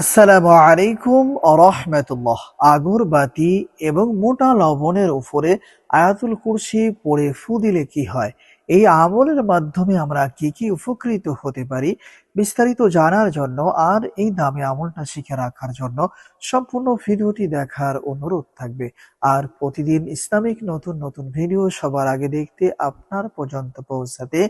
আসসালামু আলাইকুম রহমতুল্লাহ। আগরবাতি এবং মোটা লবণের উপরে আয়াতুল কুরসি পড়ে ফু দিলে কি হয়? এই আমলের মাধ্যমে আমরা কি কি উপকৃত হতে পারি বিস্তারিত জানার জন্য আর এই দামে আমলটা শিখে রাখার জন্য সম্পূর্ণ ভিডিওটি দেখার অনুরোধ থাকবে। আর প্রতিদিন ইসলামিক নতুন নতুন ভিডিও সবার আগে দেখতে আপনার পর্যন্ত পৌঁছাতে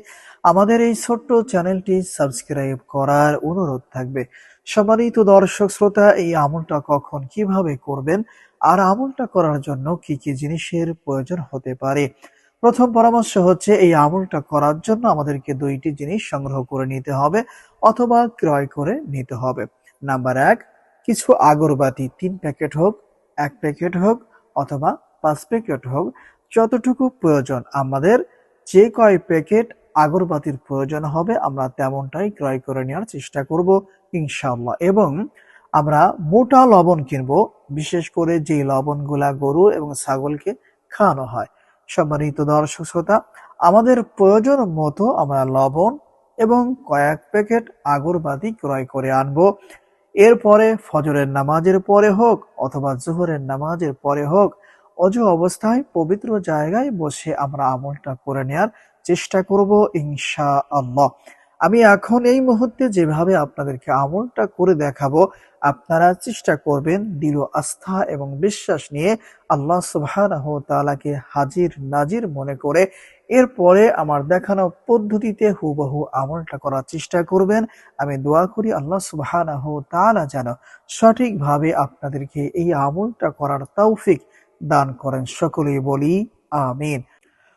আমাদের এই ছোট্ট চ্যানেলটি সাবস্ক্রাইব করার অনুরোধ থাকবে। সম্মানিত দর্শক শ্রোতা, এই আমলটা কখন কীভাবে করবেন আর আমলটা করার জন্য কি কি জিনিসের প্রয়োজন হতে পারে? প্রথম পরামর্শ হচ্ছে, এই আমলটা করার জন্য আমাদেরকে দুইটি জিনিস সংগ্রহ করে নিতে হবে অথবা ক্রয় করে নিতে হবে। নাম্বার এক, কিছু আগরবাতি, তিন প্যাকেট হোক, এক প্যাকেট হোক অথবা পাঁচ প্যাকেট হোক, যতটুকু প্রয়োজন আমাদের, যে কয় প্যাকেট আগরবাতির প্রয়োজন হবে, আমরা তেমনটাই ক্রয় করে নেওয়ার চেষ্টা করব, ইনশাআল্লাহ। এবং আমরা মোটা লবণ কিনবো, বিশেষ করে যে লবণগুলা গরু এবং ছাগলকে খাওয়ানো হয়। সম্মানিত দর্শক শ্রোতা, আমাদের প্রয়োজন মতো আমরা লবণ এবং কয়েক প্যাকেট আগরবাতি ক্রয় করে আনব। এরপরে ফজরের নামাজের পরে হোক অথবা জোহরের নামাজের পরে হোক, অজু অবস্থায় পবিত্র জায়গায় বসে আমরা আমলটা করে নেয়ার চেষ্টা করব ইনশা আল্লাহ আমি এখন এই মুহূর্তে যেভাবে আপনাদেরকে আমলটা করে দেখাবো, আপনারা চেষ্টা করবেন দৃঢ় আস্থা এবং বিশ্বাস নিয়ে আল্লাহ সুবহানাহু ওয়া তাআলাকে হাজির নাজির মনে করে এরপরে আমার দেখানো পদ্ধতিতে হুবহু আমলটা করার চেষ্টা করবেন। আমি দোয়া করি আল্লাহ ওয়া তাআলা যেন সঠিকভাবে আপনাদেরকে এই আমলটা করার তৌফিক দান করেন। সকলেই বলি, আমিন।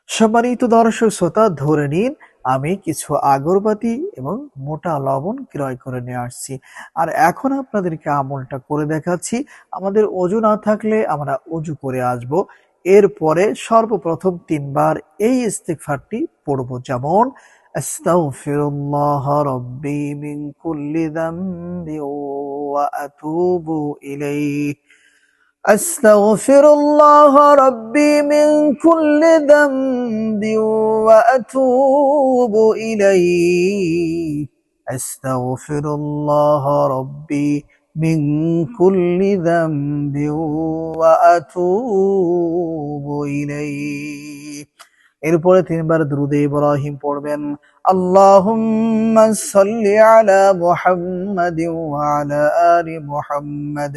সম্মানিত দর্শক শ্রোতা, ধরে নিন, আমি কিছু আগরবাতি এবং মোটা লবণ ক্রয় করে নিয়ে আসছি। আর এখন আপনাদেরকে আমলটা করে দেখাচ্ছি। আমাদের অজু না থাকলে আমরা অজু করে আসব। এরপরে সর্বপ্রথম তিনবার এই ইস্তিগফারটি পড়ব। যেমন, আস্তাগফিরুল্লাহ রাব্বি মিন কুল্লি যামবি ওয়া আতুবু ইলাইহি। أستغفر الله ربي من كل ذنب وأتوب إليه أستغفر الله ربي من كل ذنب وأتوب إليه এরপরে তিনবার দ্রুদে ইব্রাহিম পড়বেন আল্লাহুম্মা সাল্লি আলা মুহাম্মাদিন ওয়া আলা আলি মুহাম্মাদ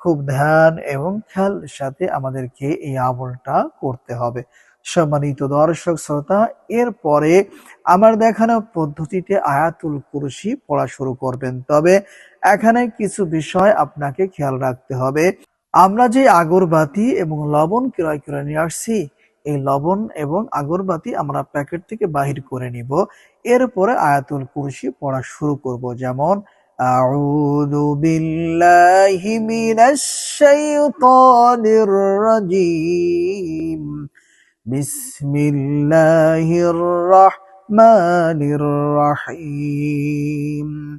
খুব ধ্যান এবং খেয়াল সাথে আমাদেরকে এই আমলটা করতে হবে। সম্মানিত দর্শক, শ্রোতা, এরপরে আমার দেখানো পদ্ধতিতে আয়াতুল কুরসি পড়া শুরু করবেন। তবে এখানে কিছু বিষয় আপনাকে খেয়াল রাখতে হবে। আমরা যে আগরবাতি এবং লবণ ক্রয় করে নিয়ে আসছি এই লবণ এবং আগরবাতি আমরা প্যাকেট থেকে বাহির করে নিব। এরপরে আয়াতুল কুরসি পড়া শুরু করব। যেমন, আউযু বিল্লাহি মিনাশ শাইতানির রাজীম। বিসমিল্লাহির রাহমানির রাহিম।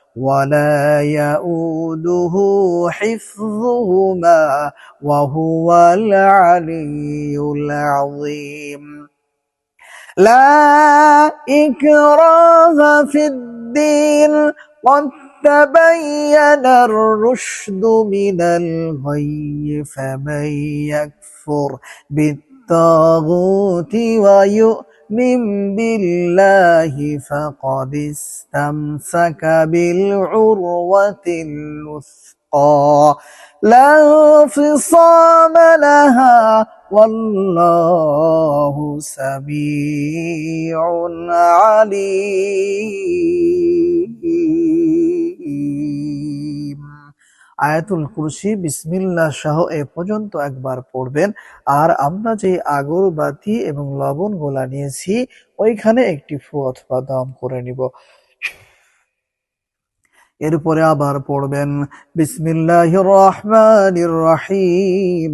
ولا يؤوده حفظهما وهو العلي العظيم. لا إكراه في الدين. قد تبين الرشد من الغي فمن يكفر بالطاغوت ويؤمن بالله فقد استمسك بالعروة الوثقى. لا انفصام لها والله سميع عليم. আয়াতুল কুরসি বিসমিল্লা সহ এ পর্যন্ত একবার পড়বেন। আর আমরা যে আগরবাতি এবং লবণ গোলা নিয়েছি, ওইখানে একটি ফু অথবা দম করে নিব। এরপরে আবার পড়বেন বিসমিল্লাহ রহমানির রহিম।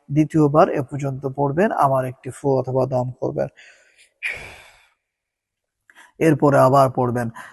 দ্বিতীয়বার এ পর্যন্ত পড়বেন আমার একটি ফু অথবা দম করবেন। এরপরে আবার পড়বেন।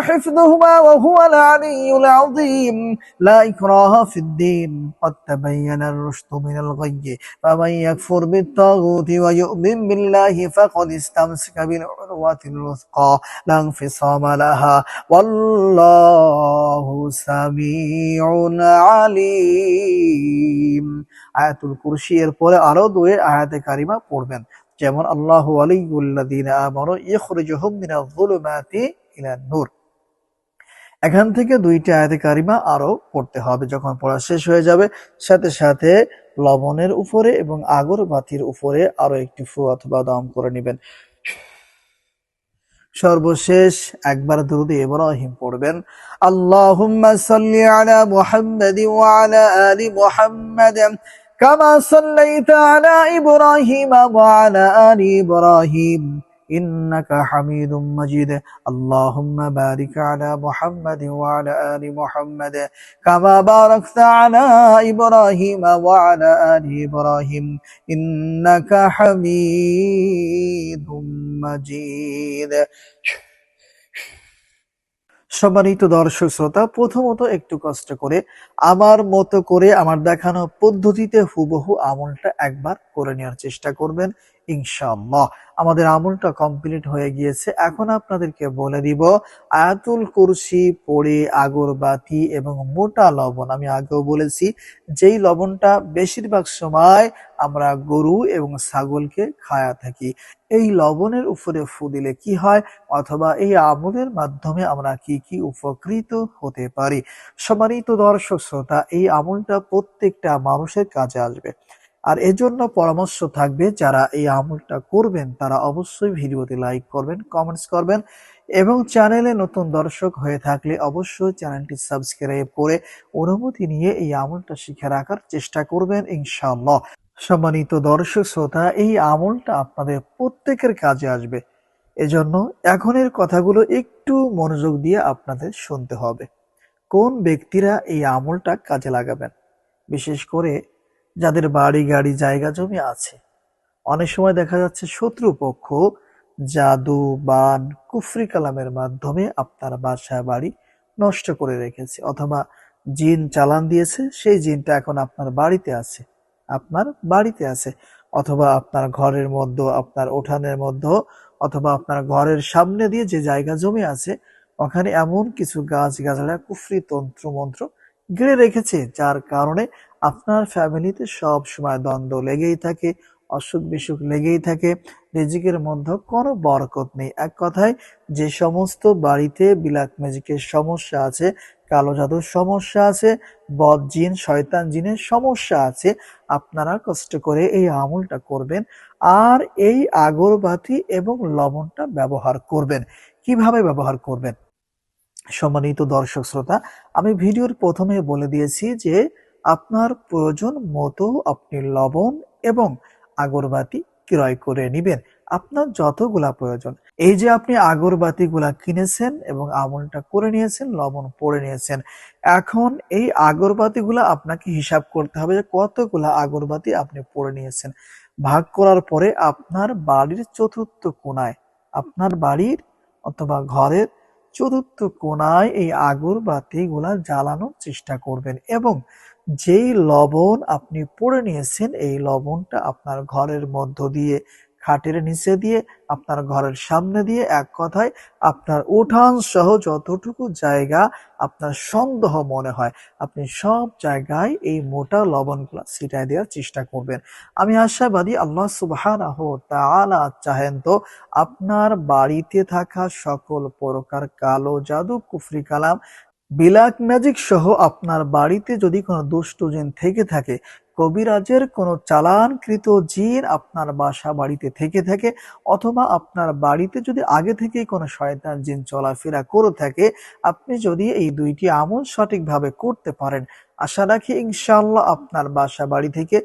حفظهما وهو العلي العظيم لا إكراه في الدين قد تبين الرشد من الغي فمن يكفر بالطاغوت ويؤمن بالله فقد استمسك بالعروة الوثقى لا انفصام لها والله سميع عليم আয়াতুল কুরসি এর পরে আরো দুয়ে আয়াতে কারিমা পড়বেন যেমন আল্লাহু আলিউল্লাযীনা আমানু ইখরিজুহুম মিনাজ যুলুমাতি ইলান নূর এখান থেকে দুইটা আয়াতে কারিমা আরও পড়তে হবে যখন পড়া শেষ হয়ে যাবে। সাথে সাথে লবণের উপরে এবং আগরবাতির উপরে আরও একটি ফু অথবা দম করে নেবেন। সর্বশেষ একবার দুরুদ ইব্রাহিম পড়বেন। আল্লাহুম্মা সাল্লি আলা মুহাম্মাদিন ওয়া আলা আলি মুহাম্মাদ কামা সাল্লাইতা আলা ইব্রাহিম ওয়া আলা আলি ইব্রাহিম। إنك حميد مجيد اللهم بارك على محمد وعلى آل محمد كما باركت على إبراهيم وعلى آل إبراهيم إنك حميد مجيد সম্মানিত দর্শক শ্রোতা প্রথমত একটু কষ্ট করে আমার মতো করে আমার দেখানো পদ্ধতিতে হুবহু আমলটা একবার করে নেওয়ার চেষ্টা করবেন ইনশাআল্লাহ। আমাদের আমলটা কমপ্লিট হয়ে গিয়েছে। এখন আপনাদেরকে বলে দিব, আয়াতুল কুরসি পড়ে আগরবাতি এবং মোটা লবণ। আমি আগেও বলেছি, যেই লবণটা বেশিরভাগ সময় আমরা গরু এবং ছাগলকে খায়া থাকি, এই লবণের উপরে ফু দিলে কি হয়? অথবা এই আমলের মাধ্যমে আমরা কি কি উপকৃত হতে পারি? সম্মানিত দর্শক, শ্রোতা, এই আমলটা প্রত্যেকটা মানুষের কাজে আসবে। আর এজন্য পরামর্শ থাকবে যারা এই আমলটা করবেন, তারা অবশ্যই ভিডিওতে লাইক করবেন কমেন্টস করবেন এবং চ্যানেলে নতুন দর্শক হয়ে থাকলে অবশ্যই চ্যানেলটি সাবস্ক্রাইব করে অনুমতি নিয়ে এই আমলটা শিখে রাখার চেষ্টা করবেন ইনশাআল্লাহ। সম্মানিত দর্শক শ্রোতা, এই আমলটা আপনাদের প্রত্যেকের কাজে আসবে। এজন্য এখনের কথাগুলো একটু মনোযোগ দিয়ে আপনাদের শুনতে হবে। কোন ব্যক্তিরা এই আমলটা কাজে লাগাবেন? বিশেষ করে যাদের বাড়ি, গাড়ি, জায়গা, জমি আছে। অনেক সময় দেখা যাচ্ছে শত্রুপক্ষ জাদু, বান, কুফরি কালামের মাধ্যমে আপনার বাসা, বাড়ি নষ্ট করে রেখেছে অথবা জিন চালান দিয়েছে, সেই জিনটা এখন আপনার বাড়িতে আছে, আপনার বাড়িতে আছে। অথবা আপনার ঘরের মধ্যে, আপনার উঠানের মধ্যে অথবা আপনার ঘরের সামনে দিয়ে যে জায়গা, জমি আছে, ওখানে এমন কিছু গাছ গাছড়া কুফরি তন্ত্র মন্ত্র গেড়ে রেখেছে, যার কারণে আপনার ফ্যামিলিতে সব সময় দ্বন্দ্ব লেগেই থাকে, অসুখ বিসুখ লেগেই থাকে রিজিকের মধ্যে কোনো বরকত নেই। এক কথায়, যে সমস্ত বাড়িতে বিলাক ম্যাজিকের সমস্যা আছে, কালো জাদুর সমস্যা আছে, বদ জিন, শয়তান জিনের সমস্যা আছে, আপনারা কষ্ট করে এই আমলটা করবেন আর এই আগরবাতি এবং লবণটা ব্যবহার করবেন। কীভাবে ব্যবহার করবেন? সম্মানিত দর্শক শ্রোতা, আমি ভিডিওর প্রথমে বলে দিয়েছি যে আপনার প্রয়োজন মতো আপনি লবণ এবং আগরবাতি ক্রয় করে নেবেন। আপনার যতগুলা প্রয়োজন। এই যে আপনি আগরবাতিগুলা কিনেছেন এবং আমলটা করে নিয়েছেন, লবণ পরে নিয়েছেন, এখন এই আগরবাতিগুলা আপনাকে হিসাব করতে হবে যে কতগুলা আগরবাতি আপনি পরে নিয়েছেন। ভাগ করার পরে আপনার বাড়ির চতুর্থ কোণায় আপনার বাড়ির অথবা ঘরের চতুর্থ কোনায় এই আগরবাতিগুলা জ্বালানোর চেষ্টা করবেন এবং যেই লবণ আপনি পড়ে নিয়েছেন, এই লবণটা আপনার ঘরের মধ্য দিয়ে খাটের নিচে দিয়ে, আপনার ঘরের সামনে দিয়ে এক কথায় আপনার উঠান সহ যতটুকু জায়গা আপনার সন্দেহ মনে হয়, আপনি সব জায়গায় এই মোটা লবণগুলা ছিটায় দেওয়ার চেষ্টা করবেন। আমি আশাবাদী আল্লাহ তাআলা চাহেন তো, আপনার বাড়িতে থাকা সকল প্রকার কালো জাদু, কুফরি কালাম বিলাক ম্যাজিক সহ আপনার বাড়িতে যদি কোনো দুষ্ট জিন থেকে থাকে কবিরাজের কোনো চালানকৃত জিন আপনার বাসা বাড়িতে থেকে থাকে, অথবা আপনার বাড়িতে যদি আগে থেকেই কোনো শয়তান জিন চলাফেরা করে থাকে, আপনি যদি এই দুইটি আমল সঠিকভাবে করতে পারেন, আশা রাখি ইনশাআল্লাহ আপনার বাসা বাড়ি থেকে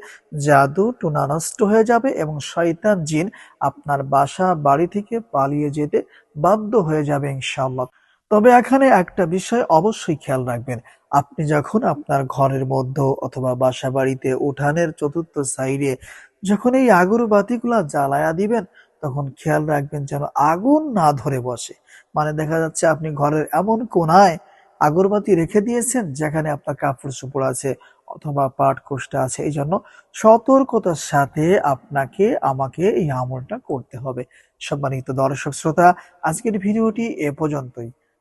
জাদু টুনা নষ্ট হয়ে যাবে এবং শয়তান জিন আপনার বাসা বাড়ি থেকে পালিয়ে যেতে বাধ্য হয়ে যাবে ইনশাআল্লাহ। তবে এখানে একটা বিষয় অবশ্যই খেয়াল রাখবেন আপনি যখন আপনার ঘরের মধ্যে অথবা বাসা বাড়িতে উঠানের চতুর্থ সাইডে যখন এই আগরবাতিগুলা জ্বালায়া দিবেন, তখন খেয়াল রাখবেন যেন আগুন না ধরে বসে। মানে দেখা যাচ্ছে আপনি ঘরের এমন কোনায় আগরবাতি রেখে দিয়েছেন, যেখানে আপনার কাপড় চোপড় আছে অথবা পাট কোষ্টা আছে। এই জন্য সতর্কতার সাথে আপনাকে, আমাকে এই আমলটা করতে হবে। সম্মানিত দর্শক, শ্রোতা, আজকের ভিডিওটি এ পর্যন্তই।